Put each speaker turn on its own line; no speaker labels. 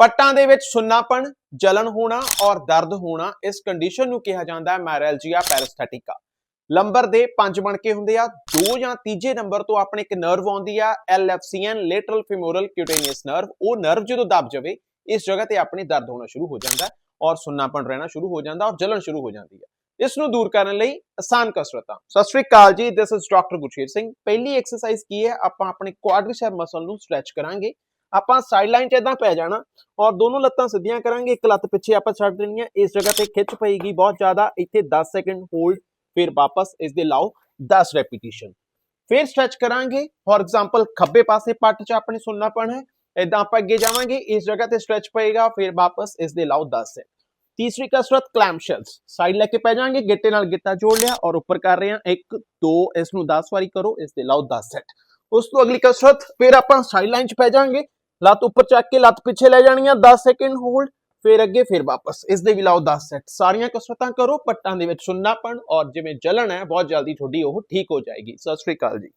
ਪੱਟਾਂ ਦੇ ਵਿੱਚ ਸੁੰਨਾਪਣ, ਜਲਨ ਹੋਣਾ ਔਰ ਦਰਦ ਹੋਣਾ, ਇਸ ਕੰਡੀਸ਼ਨ ਨੂੰ ਕਿਹਾ ਜਾਂਦਾ ਹੈ ਮੈਰਲਜੀਆ ਪੈਰਾਸਟੈਟਿਕਾ ਲੰਬਰ ਦੇ ਪੰਜ ਬਣ ਹੁੰਦੇ ਆ, ਦੋ ਜਾਂ ਤੀਜੇ ਨੰਬਰ ਤੋਂ ਆਪਣੇ ਇੱਕ ਨਰਵ ਆਉਂਦੀ ਆ, LFCN lateral femoral cutaneous nerve ਉਹ ਨਰਵ ਜਦੋਂ ਦਬ ਜਾਵੇ, ਇਸ ਜਗ੍ਹਾ ਤੇ ਆਪਣੇ ਦਰਦ ਹੋਣਾ ਸ਼ੁਰੂ ਹੋ ਜਾਂਦਾ ਔਰ ਸੁੰਨਾਪਣ ਰਹਿਣਾ ਸ਼ੁਰੂ ਹੋ ਜਾਂਦਾ ਔਰ ਜਲਨ ਸ਼ੁਰੂ ਹੋ ਜਾਂਦੀ ਹੈ। ਇਸ ਨੂੰ ਦੂਰ ਕਰਨ ਲਈ ਆਸਾਨ ਕਸਰਤਾਂ। Sat Sri Akal ji this is doctor Gursher Singh. ਪਹਿਲੀ ਐਕਸਰਸਾਈਜ਼ ਕੀ ਹੈ? ਆਪਾਂ ਆਪਣੇ ਕੁਆਡ੍ਰਿਸੈਪ ਮਸਲ ਨੂੰ ਸਟ੍ਰੈਚ ਕਰਾਂਗੇ। ਆਪਾਂ ਸਾਈਡ ਲਾਈਨ 'ਚ ਇਦਾਂ ਪੈ ਜਾਣਾ ਔਰ ਦੋਨੋਂ ਲੱਤਾਂ ਸਿੱਧੀਆਂ ਕਰਾਂਗੇ, ਇੱਕ ਲੱਤ ਪਿੱਛੇ ਆਪਾਂ ਛੱਡ ਦੇਣੀ ਹੈ, ਇਸ ਜਗ੍ਹਾ ਤੇ ਖਿੱਚ ਪਏਗੀ ਬਹੁਤ ਜ਼ਿਆਦਾ, ਇੱਥੇ 10 ਸੈਕਿੰਡ ਹੋਲਡ ਫਿਰ ਵਾਪਸ ਇਸ ਦੇ ਲਾਓ 10 ਰੈਪੀਟੀਸ਼ਨ ਫਿਰ ਸਟ੍ਰੈਚ ਕਰਾਂਗੇ ਫੋਰ ਐਗਜ਼ਾਮਪਲ ਖੱਬੇ ਪਾਸੇ ਪੱਟ 'ਚ ਆਪਣੇ ਸੁੰਨਾਪਣ ਹੈ ਇਦਾਂ ਆਪਾਂ ਅੱਗੇ ਜਾਵਾਂਗੇ, ਇਸ ਜਗ੍ਹਾ ਤੇ ਸਟ੍ਰੈਚ ਪਏਗਾ, ਫਿਰ ਵਾਪਸ ਇਸ ਦੇ ਲਾਓ 10 ਸੈਟ ਤੀਸਰੀ ਕਸਰਤ ਕਲੈਮ ਸ਼ੈਲਸ ਸਾਈਡ ਲੈ ਕੇ ਪੈ ਜਾਾਂਗੇ ਗਿੱਟੇ ਨਾਲ ਗਿੱਟਾ ਜੋੜ ਲਿਆ ਔਰ ਉੱਪਰ ਕਰ ਰਹੇ ਹਾਂ 1 2 ਇਸ ਨੂੰ 10 ਵਾਰੀ ਕਰੋ ਇਸ ਦੇ ਲਾਓ 10 ਸੈਟ ਉਸ ਤੋਂ ਅਗਲੀ ਕਸਰਤ, ਫਿਰ ਆਪਾਂ ਸਾਈਡ ਲਾਈਨ 'ਚ ਪੈ ਜਾਾਂਗੇ ਲੱਤ ਉੱਪਰ ਚੱਕ ਕੇ ਲੱਤ ਪਿੱਛੇ ਲੈ ਜਾਣੀ ਆ 10 ਸੈਕਿੰਡ ਹੋਲਡ ਫਿਰ ਅੱਗੇ, ਫਿਰ ਵਾਪਸ। ਇਸ ਦੇ ਵੀ ਲਾਓ 10 ਸੈਟ ਸਾਰੀਆਂ ਕਸਰਤਾਂ ਕਰੋ, ਪੱਟਾਂ ਦੇ ਵਿੱਚ ਸੁੰਨਾਪਣ ਔਰ ਜਿਵੇਂ ਜਲਣ ਹੈ, ਬਹੁਤ ਜਲਦੀ ਤੁਹਾਡੀ ਉਹ ਠੀਕ ਹੋ ਜਾਏਗੀ। ਸਤਿ ਸ਼੍ਰੀ ਅਕਾਲ ਜੀ।